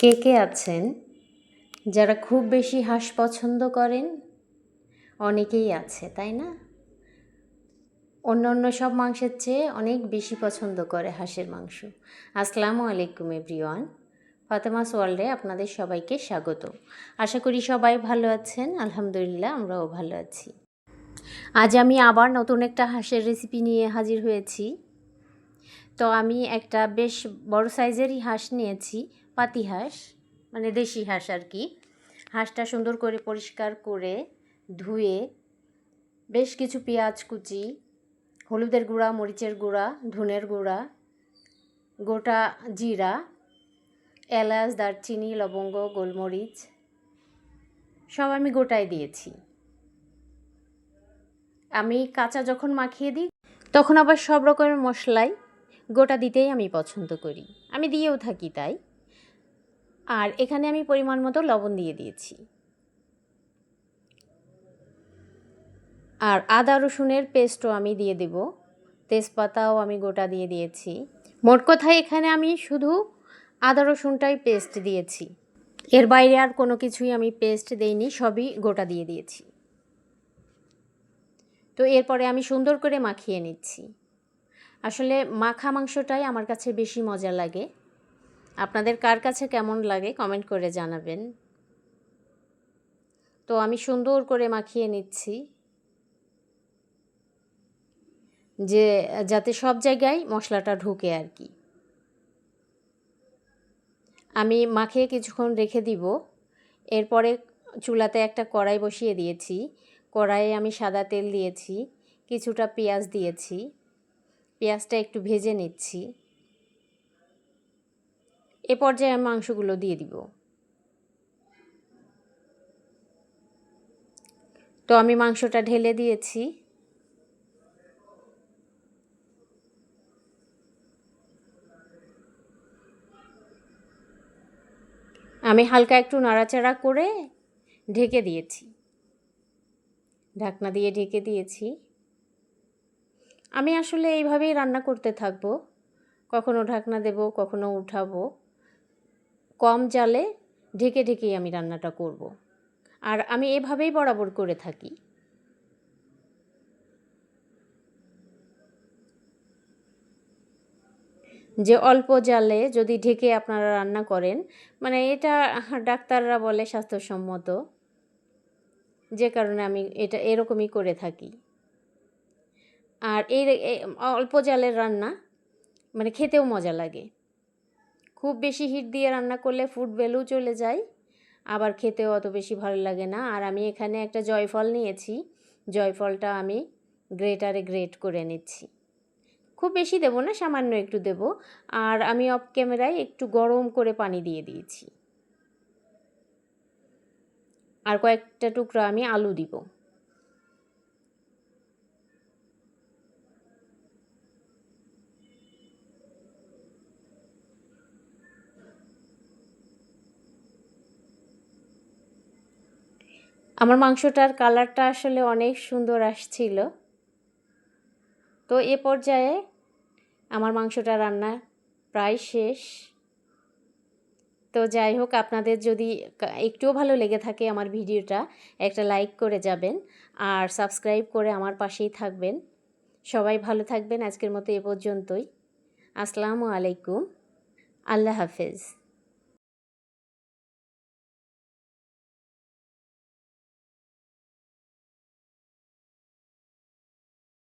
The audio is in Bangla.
কে কে আছেন? যারা খুব বেশি হাঁস পছন্দ করেন, অনেকেই আছে, তাই না? অন্য অন্য সব মাংসের চেয়ে অনেক বেশি পছন্দ করে হাঁসের মাংস। আসসালামু আলাইকুম এভরিওয়ান। ফাতেমাস ওয়ার্ল্ডে আপনাদের সবাইকে স্বাগত। আশা করি সবাই ভালো আছেন, আলহামদুলিল্লাহ আমরাও ভালো আছি। আজ আমি আবার নতুন একটা হাঁসের রেসিপি নিয়ে হাজির হয়েছি। তো আমি একটা বেশ বড় সাইজেরই হাঁস নিয়েছি, পাতি হাঁস মানে দেশি হাঁস আর কি। হাঁসটা সুন্দর করে পরিষ্কার করে ধুয়ে বেশ কিছু পেঁয়াজ কুচি, হলুদের গুঁড়া, মরিচের গুঁড়া, ধনের গুঁড়া, গোটা জিরা, এলাচ, দারচিনি, লবঙ্গ, গোলমরিচ, সব আমি গোটায় দিয়েছি। আমি কাঁচা যখন মাখিয়ে দিই, তখন আবার সব রকমের মশলাই গোটা দিতেই আমি পছন্দ করি। আমি দিয়েও থাকি তাই। আর এখানে আমি পরিমাণ মতো লবণ দিয়ে দিয়েছি। আর আদা, রসুনের পেস্টও আমি দিয়ে দেব। তেজপাতাও আমি গোটা দিয়ে দিয়েছি। মোট কথায় এখানে আমি শুধু আদা, রসুনটাই পেস্ট দিয়েছি। এর বাইরে আর কোনো কিছুই আমি পেস্ট দেইনি, সবই গোটা দিয়ে দিয়েছি। তো এরপরে আমি সুন্দর করে মাখিয়ে নিচ্ছি। আসলে মাখা মাংসটাই আমার কাছে বেশি মজা লাগে। আপনাদের কার কাছে কেমন লাগে কমেন্ট করে জানাবেন। তো আমি সুন্দর করে মাখিয়ে নিচ্ছি। যে, যাতে সব জায়গায় মশলাটা ঢুকে আর কি। আমি মাখিয়ে কিছুক্ষণ রেখে দিব। এরপরে চুলাতে একটা কড়াই বসিয়ে দিয়েছি। কড়াইয়ে আমি সাদা তেল দিয়েছি, কিছুটা পেঁয়াজ দিয়েছি। পেঁয়াজটা একটু ভেজে নিচ্ছি। এ পর্যায়ে আমি মাংসগুলো দিয়ে দিব। তো আমি মাংসটা ঢেলে দিয়েছি। আমি হালকা একটু নাড়াচাড়া করে ঢেকে দিয়েছি। ঢাকনা দিয়ে ঢেকে দিয়েছি। আমি আসলে এইভাবেই রান্না করতে থাকব। কখনো ঢাকনা দেব, কখনো উঠাবো। কম জালে ঢেকে ঢেকেই আমি রান্নাটা করব। আর আমি এভাবেই বরাবর করে থাকি। যে অল্প জালে যদি ঢেকে আপনারা রান্না করেন মানে এটা ডাক্তাররা বলে স্বাস্থ্যসম্মত। যে কারণে আমি এটা এরকমই করে থাকি। আর এই অল্প জালের রান্না মানে খেতেও মজা লাগে। খুব বেশি হিট দিয়ে রান্না করলে ফুড ভ্যালু চলে যায়, আবার খেতেও অত বেশি ভালো লাগে না। আর আমি এখানে একটা জয়ফল নিয়েছি, জয়ফলটা আমি গ্রেটারে গ্রেট করে নিচ্ছি। খুব বেশি দেবো না, সামান্য একটু দেব। আর আমি অফ ক্যামেরায় একটু গরম করে পানি দিয়ে দিয়েছি। আর কয়েকটা টুকরা আমি আলু দিব। আমার মাংসটার কালারটা আসলে অনেক সুন্দর আসছিল। তো এ পর্যায়ে আমার মাংসটা রান্না প্রায় শেষ। তো যাই হোক, আপনাদের যদি একটুও ভালো লেগে থাকে আমার ভিডিওটা, একটা লাইক করে যাবেন আর সাবস্ক্রাইব করে আমার পাশেই থাকবেন। সবাই ভালো থাকবেন, আজকের মতো এ পর্যন্তই। আসসালামু আলাইকুম। আল্লাহ হাফেজ।